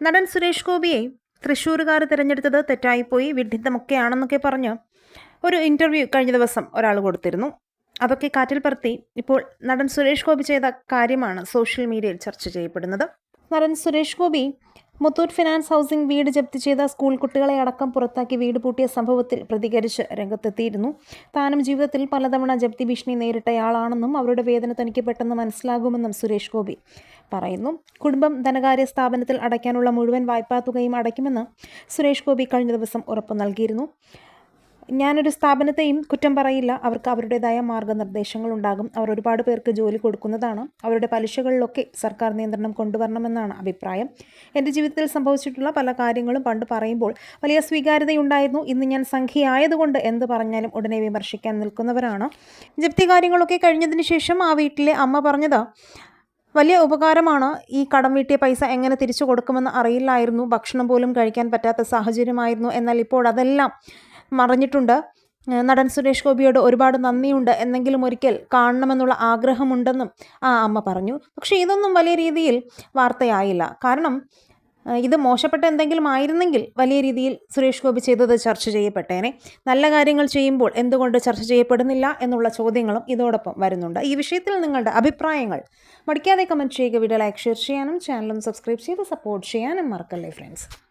നടൻ സുരേഷ് ഗോപിയെ തൃശ്ശൂരുകാർ തിരഞ്ഞെടുത്തത് തെറ്റായിപ്പോയി വിഡ്ഢിത്തമൊക്കെയാണെന്നൊക്കെ പറഞ്ഞ് ഒരു ഇന്റർവ്യൂ കഴിഞ്ഞ ദിവസം ഒരാൾ കൊടുത്തിരുന്നു. അതൊക്കെ കാറ്റിൽ പറത്തി. ഇപ്പോൾ നടൻ സുരേഷ് ഗോപി ചെയ്ത കാര്യമാണ് സോഷ്യൽ മീഡിയയിൽ ചർച്ച ചെയ്യപ്പെടുന്നത്. നടൻ സുരേഷ് ഗോപി മുത്തൂറ്റ് ഫിനാൻസ് ഹൗസിംഗ് വീട് ജപ്തി ചെയ്ത സ്കൂൾ കുട്ടികളെ അടക്കം പുറത്താക്കി വീട് പൂട്ടിയ സംഭവത്തിൽ പ്രതികരിച്ച് രംഗത്തെത്തിയിരുന്നു. താനും ജീവിതത്തിൽ പലതവണ ജപ്തി ഭീഷണി നേരിട്ടയാളാണെന്നും അവരുടെ വേദന തനിക്ക് പെട്ടെന്ന് മനസ്സിലാകുമെന്നും സുരേഷ് ഗോപി പറയുന്നു. കുടുംബം ധനകാര്യ സ്ഥാപനത്തിൽ അടയ്ക്കാനുള്ള മുഴുവൻ വായ്പാ തുകയും അടയ്ക്കുമെന്ന് സുരേഷ് ഗോപി കഴിഞ്ഞ ദിവസം ഉറപ്പ് നൽകിയിരുന്നു. ഞാനൊരു സ്ഥാപനത്തെയും കുറ്റം പറയില്ല. അവർക്ക് അവരുടേതായ മാർഗനിർദ്ദേശങ്ങൾ ഉണ്ടാകും അവർ ഒരുപാട് പേർക്ക് ജോലി കൊടുക്കുന്നതാണ്. അവരുടെ പലിശകളിലൊക്കെ സർക്കാർ നിയന്ത്രണം കൊണ്ടുവരണമെന്നാണ് അഭിപ്രായം. എന്റെ ജീവിതത്തിൽ സംഭവിച്ചിട്ടുള്ള പല കാര്യങ്ങളും പണ്ട് പറയുമ്പോൾ വലിയ സ്വീകാര്യതയുണ്ടായിരുന്നു. ഇന്ന് ഞാൻ സംഖ്യയായതുകൊണ്ട് എന്ത് പറഞ്ഞാലും ഉടനെ വിമർശിക്കാൻ നിൽക്കുന്നവരാണ്. ജപ്തി കാര്യങ്ങളൊക്കെ കഴിഞ്ഞതിന് ശേഷം ആ വീട്ടിലെ അമ്മ പറഞ്ഞത് വലിയ ഉപകാരമാണ് ഈ കടം വീട്ടിയ പൈസ എങ്ങനെ തിരിച്ചു കൊടുക്കുമെന്ന് അറിയില്ലായിരുന്നു. ഭക്ഷണം പോലും കഴിക്കാൻ പറ്റാത്ത സാഹചര്യമായിരുന്നു. എന്നാൽ ഇപ്പോൾ അതെല്ലാം മറഞ്ഞിട്ടുണ്ട്. നടൻ സുരേഷ് ഗോപിയോട് ഒരുപാട് നന്ദിയുണ്ട്. എന്നെങ്കിലും ഒരിക്കൽ കാണണമെന്നുള്ള ആഗ്രഹമുണ്ടെന്നും ആ അമ്മ പറഞ്ഞു. പക്ഷേ ഇതൊന്നും വലിയ രീതിയിൽ വാർത്തയായില്ല. കാരണം ഇത് മോശപ്പെട്ട എന്തെങ്കിലും ആയിരുന്നെങ്കിൽ വലിയ രീതിയിൽ സുരേഷ് ഗോപി ചെയ്തത് ചർച്ച ചെയ്യപ്പെട്ടേനെ. നല്ല കാര്യങ്ങൾ ചെയ്യുമ്പോൾ എന്തുകൊണ്ട് ചർച്ച ചെയ്യപ്പെടുന്നില്ല എന്നുള്ള ചോദ്യങ്ങളും ഇതോടൊപ്പം വരുന്നുണ്ട്. ഈ വിഷയത്തിൽ നിങ്ങളുടെ അഭിപ്രായങ്ങൾ മടിക്കാതെ കമന്റ് ചെയ്യുക വീഡിയോ ലൈക്ക് ഷെയർ ചെയ്യാനും ചാനലും സബ്സ്ക്രൈബ് ചെയ്ത് സപ്പോർട്ട് ചെയ്യാനും മറക്കല്ലേ ഫ്രണ്ട്സ്